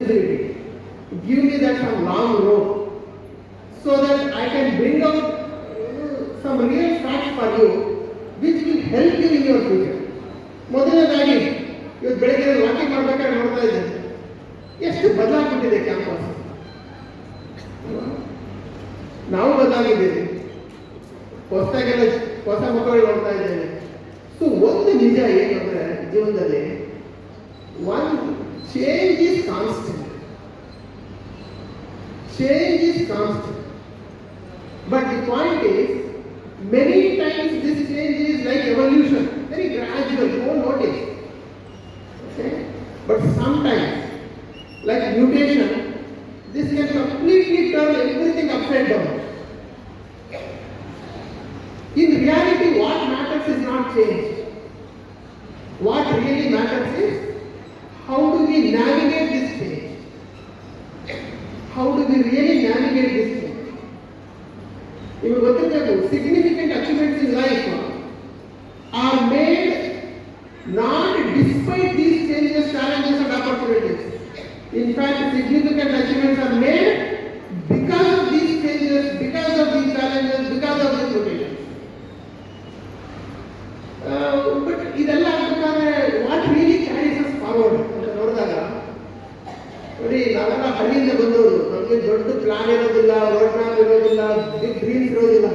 Give me that some long rope so that I can bring out some real facts for you which will help you in your future. ಮೊದಲನೇದಾಗಿ ಇವತ್ತು ಬೆಳಗ್ಗೆ walking ಮಾಡ್ಬೇಕಾದ್ರೆ ನೋಡ್ತಾ ಇದ್ದೀನಿ ಎಷ್ಟು ಬದಲಾಗ್ಬಿಟ್ಟಿದೆ campus ನಾವು ಬದಲಾಗಿದ್ದೀವಿ ಹೊಸದಾಗೆಲ್ಲ ಹೊಸ ಮಕ್ಕಳು ನೋಡ್ತಾ ಇದ್ದೇವೆ ಸೊ ಒಂದು ನಿಜ ಏನಂದ್ರೆ ಜೀವನದಲ್ಲಿ one Change is constant. Change is constant. But the point is, many times this change is like evolution, very gradual, you won't notice. Okay? But sometimes, like mutation, this can completely turn everything upside down. In reality, what matters is not change. What really matters is we navigate this faith? How do we really navigate this faith? ನಿಮಗೆ ಗೊತ್ತಿರಬೇಕು significant achievements in life are made not despite these changes challenges and opportunities in fact significant achievements are made ಬಗ್ಗೆ ದೊಡ್ಡ plan ಇರೋದಿಲ್ಲ road map ಇರೋದಿಲ್ಲ big dream ಇರೋದಿಲ್ಲ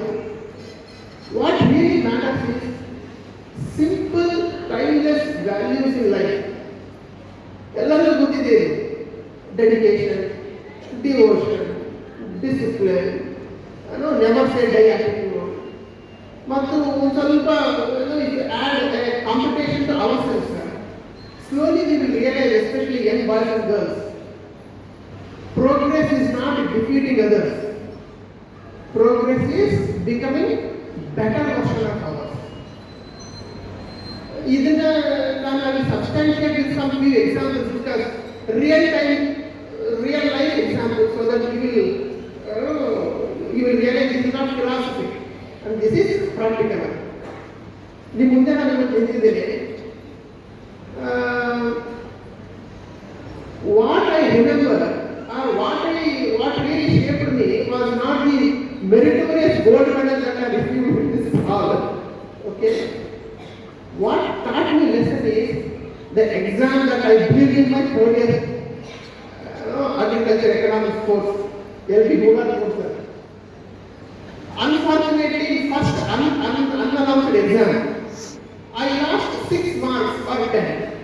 what really matters is simple timeless values in life ಎಲ್ಲರಿಗೂ ಗೊತ್ತಿದೆ dedication devotion discipline ಅನ್ನೋ never say die attitude ಮತ್ತು ಒಂದು ಸ್ವಲ್ಪ add competition to sir slowly we will realise especially young boys and girls Progress is not defeating others. Progress is becoming better version of others. Isn't I will substantiate with some few examples because real time, real life examples so that you will, uh, you will realize this is not philosophy and this is practical. నీ ముందే నాకు తెలియదు What taught me lesson is the exam that I did in my four year uh, agriculture economics course, every Google course. Unfortunately, first un, un, unannounced exam, I lost six marks for ten.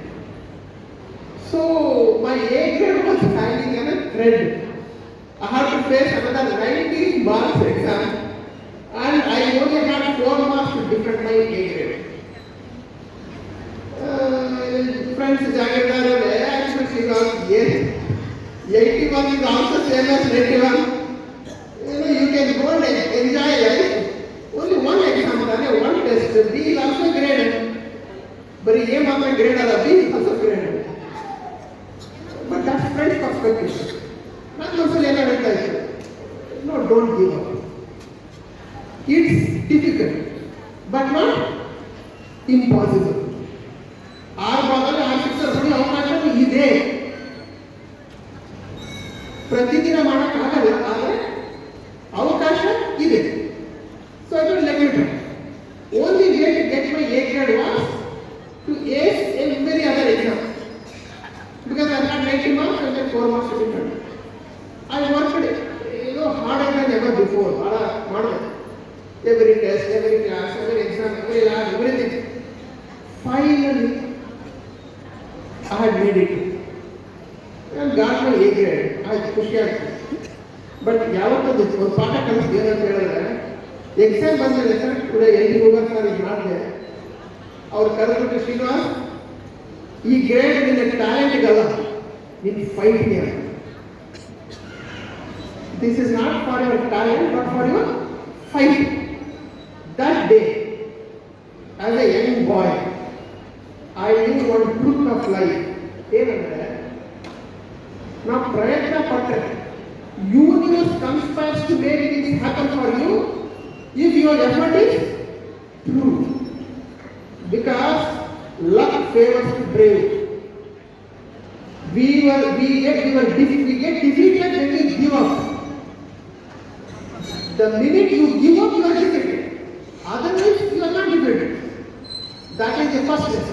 So my A grade was hanging on a thread. I had to face another 19 marks exam 81 is also same as 91. You know, you can go and enjoy life. Only one exam, one test. B is also graded. But A matter graded, B is also graded. But that's French perspective. That's also another No, don't give up. It's difficult, but not impossible. ಪ್ರತಿದಿನ ಮಾಡೋಕ್ಕಾಗಲ್ಲ ಆದರೆ ಅವಕಾಶ ಇದೆ so ಅದು limited only way get my A grade was to ace every other exam because I not making marks ಅಂದ್ರೆ four marks different I worked ಏನೋ harder than ever before ಭಾಳ ಮಾಡಬೇಕು every test every class every exam every lab everything finally I had made it guard ಹೇಳ್ತಾರೆ I ಕುಶ್ಯಾತ್ but ಯಾವತ್ತೂ ಒಂದು ಪಾಠ ಕಂತು ಏನಂತ ಹೇಳಿದ್ರೆ ಎಕ್ಸಾಂ ಬಂದಿರತ್ತಾ ಟ್ರೂಡಿ ಎಲ್ಲಿ ಹೋಗ್ತಾರೆ ಯಾರಾದ್ರೆ ಅವರ್ ಕರುಟಿ ಸಿಗಾ ಈ ಗ್ರೇಂಡ್ ನಿಮ್ಮ ಟ್ಯಾಲೆಂಟ್ ಗಲಾ ನಿಮ್ಮ fight Nia this is not for your talent but for your fight that day as a young boy I need one tooth of life ಏನಂದ್ರೆ ನಾವು ಪ್ರಯತ್ನ ಪಟ್ಟರೆ universe conspires to make it is happen for you if your effort is true because luck favours to brave we were we get we defeated, we get we give up. The minute you give up, you are defeated. Otherwise, you are not defeated. That is the first